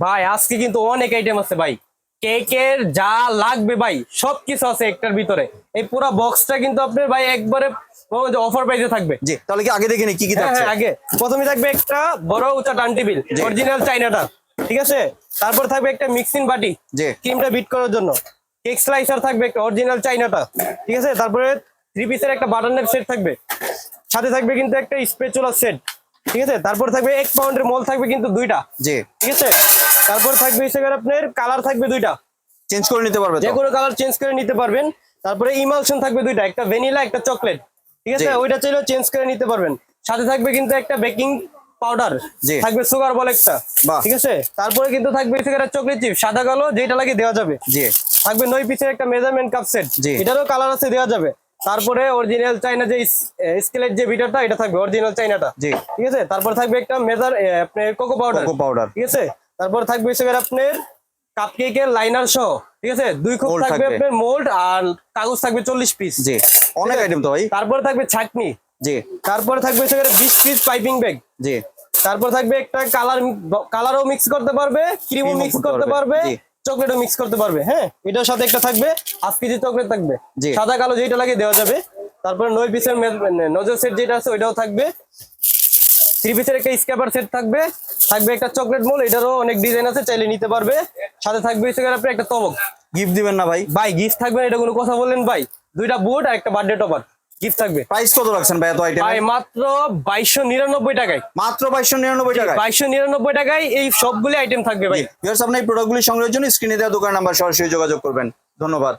ভাই আজকে কিন্তু অনেক আইটেম আছে ভাই। কেকের যা লাগবে ভাই সবকিছু আছে একটার ভিতরে। এই পুরো বক্সটা কিন্তু আপনার ভাই একবারে অফার প্রাইসে থাকবে। জি তাহলে কি আগে দেখে নি কি কি হ্যাঁ থাকছে? হ্যাঁ, আগে। প্রথমে থাকবে একটা বড় উঁচা টান টেবিল অরিজিনাল চাইনাটা ঠিক আছে? তারপর থাকবে একটা মিক্সিং বাটি জি। ক্রিমটা বিট করার জন্য। কেক স্লাইসার থাকবে একটা অরিজিনাল চাইনাটা ঠিক আছে? তারপরে থ্রি পিসের একটা বাটারনের সেট থাকবে। সাথে থাকবে কিন্তু একটা স্পেচুলার সেট ঠিক আছে? তারপর থাকবে এক পাউন্ডের মল থাকবে কিন্তু দুইটা জি। ঠিক আছে? তারপর থাকবে হিসেবে আপনার কালার থাকবে দুইটা। চেঞ্জ করে নিতে পারবেন যে কোনো কালার চেঞ্জ করে নিতে পারবেন। তারপরে ইমালশন থাকবে দুইটা একটা ভ্যানিলা একটা চকলেট ঠিক আছে? ওইটা চাইলেও চেঞ্জ করে নিতে পারবেন। সাথে থাকবে কিন্তু একটা বেকিং পাউডার। থাকবে সুগার বল একটা। ঠিক আছে? তারপরে কিন্তু থাকবে চকলেট চিপ সাদা কালো যেটা লাগে দেওয়া যাবে। জি। থাকবে নয় পিসের একটা মেজারমেন্ট কাপ সেট। এটারও কালার আছে দেওয়া যাবে। তারপরে অরিজিনাল চাইনা যে স্কেলের যে বিটারটা এটা থাকবে অরিজিনাল চাইনাটা জি। ঠিক আছে? তারপর থাকবে একটা মেজার আপনার কোকো পাউডার কোকো পাউডার ঠিক আছে? তারপর থাকবে হিসেবে আপনার কাপ কেকের লাইনার সহ ঠিক আছে? দুই খোপ থাকবে। আপনার মোল্ড আর কাগজ থাকবে চল্লিশ পিস জি অনেক আইটেম তো ভাই। তারপর থাকবে ছাকনি। জি। তারপর থাকবে হিসেবে বিশ পিস পাইপিং ব্যাগ জি। তারপর থাকবে একটা কালার কালারও মিক্স করতে পারবে ক্রিমও ও মিক্স করতে পারবে, চকলেটও মিক্স করতে পারবে হ্যাঁ? এটার সাথে একটা থাকবে হাফ কেজি চকলেট থাকবে জি। সাদা কালো যেটা লাগে দেওয়া যাবে। তারপরে নয় পিসের নজর সেট যেটা আছে ওইটাও থাকবে। থ্রি পিসের একটা স্ক্যাপার সেট থাকবে। থাকবে একটা চকলেট মোল এটারও অনেক ডিজাইন আছে চাইলে নিতে পারবে। সাথে থাকবে গিয়ে একটা তবক। গিফট দিবেন না ভাই? ভাই গিফট থাকবে এটা কোনো কথা বললেন ভাই। দুইটা বুট আর একটা বার্থডে টপার গিফট থাকবে। প্রাইস কত রাখছেন ভাই এত আইটেম ভাই মাত্র বাইশশো নিরানব্বই টাকায়। মাত্র বাইশশো নিরানব্বই টাকা বাইশশো নিরানব্বই টাকায় এই সবগুলি আইটেম থাকবে ভাই। ভিউয়ার্স আপনি এই প্রোডাক্টগুলি সংগ্রহের জন্য স্ক্রিনে দেওয়া দোকান নাম্বার সরাসরি যোগাযোগ করবেন। ধন্যবাদ।